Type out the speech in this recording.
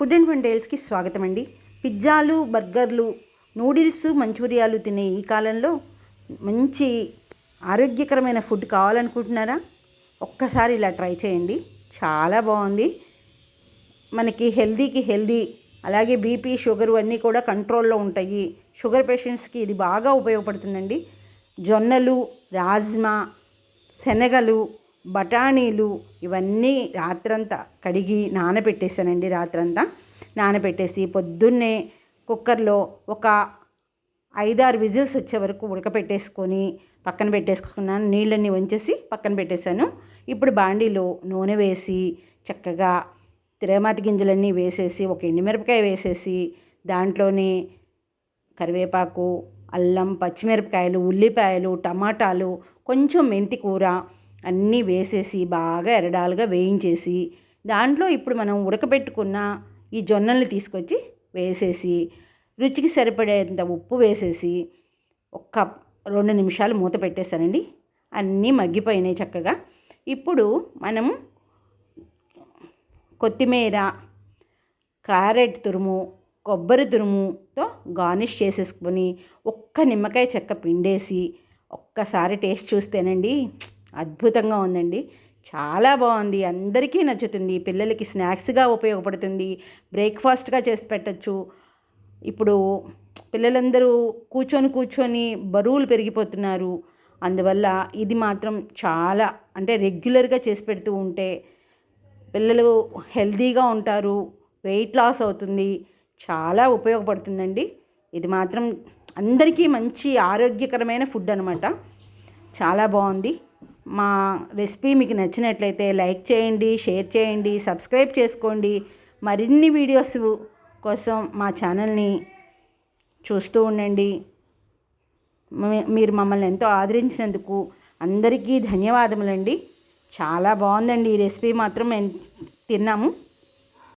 Food and fun డేల్స్కి స్వాగతం అండి పిజ్జాలు బర్గర్లు నూడిల్స్ మంచూరియాలు తినే ఈ కాలంలో మంచి ఆరోగ్యకరమైన ఫుడ్ కావాలనుకుంటున్నారా? ఒక్కసారి ఇలా ట్రై చేయండి. చాలా బాగుంది. మనకి హెల్దీకి హెల్దీ అలాగే బీపీ షుగర్ అన్నీ కూడా కంట్రోల్లో ఉంటాయి. షుగర్ పేషెంట్స్కి ఇది బాగా ఉపయోగపడుతుందండి. జొన్నలు రాజ్మా శనగలు బఠానీలు ఇవన్నీ రాత్రంతా కడిగి నానబెట్టేసానండి రాత్రంతా. నానబెట్టేసి పొద్దున్నే కుక్కర్లో ఒక ఐదారు విజిల్స్ వచ్చే వరకు ఉడకపెట్టేసుకొని పక్కన పెట్టేసుకున్నాను. నీళ్ళన్నీ వంచేసి పక్కన పెట్టేశాను. ఇప్పుడు బాండీలో నూనె వేసి చక్కగా తిరగమాతి గింజలన్నీ వేసేసి ఒక ఎండుమిరపకాయ వేసేసి దాంట్లోనే కరివేపాకు అల్లం పచ్చిమిరపకాయలు ఉల్లిపాయలు టమాటాలు కొంచెం మెంతి కూర అన్నీ వేసేసి బాగా ఎరడాలుగా వేయించేసి దాంట్లో ఇప్పుడు మనం ఉడకబెట్టుకున్న ఈ జొన్నల్ని తీసుకొచ్చి వేసేసి రుచికి సరిపడేంత ఉప్పు వేసేసి ఒక్క రెండు నిమిషాలు మూత పెట్టేశానండి. అన్నీ మగ్గిపోయినాయి చక్కగా. ఇప్పుడు మనం కొత్తిమీర క్యారెట్ తురుము కొబ్బరి తురుముతో గార్నిష్ చేసేసుకొని ఒక్క నిమ్మకాయ చెక్క పిండేసి ఒక్కసారి టేస్ట్ చూస్తేనండి అద్భుతంగా ఉందండి. చాలా బాగుంది. అందరికీ నచ్చుతుంది. పిల్లలకి స్నాక్స్గా ఉపయోగపడుతుంది. బ్రేక్ఫాస్ట్గా చేసి పెట్టచ్చు. ఇప్పుడు పిల్లలందరూ కూర్చొని కూర్చొని బరువులు పెరిగిపోతున్నారు. అందువల్ల ఇది మాత్రం చాలా అంటే రెగ్యులర్గా చేసి పెడుతూ ఉంటే పిల్లలు హెల్తీగా ఉంటారు. వెయిట్ లాస్ అవుతుంది. చాలా ఉపయోగపడుతుందండి. ఇది మాత్రం అందరికీ మంచి ఆరోగ్యకరమైన ఫుడ్ అనమాట చాలా బాగుంది. మా రెసిపీ మీకు నచ్చినట్లయితే లైక్ చేయండి షేర్ చేయండి సబ్స్క్రైబ్ చేసుకోండి. మరిన్ని వీడియోస్ కోసం మా ఛానల్ని చూస్తూ ఉండండి. మీరు మమ్మల్ని ఎంతో ఆదరించినందుకు అందరికీ ధన్యవాదములండి. చాలా బాగుందండి ఈ రెసిపీ మాత్రం మేము తిన్నాము.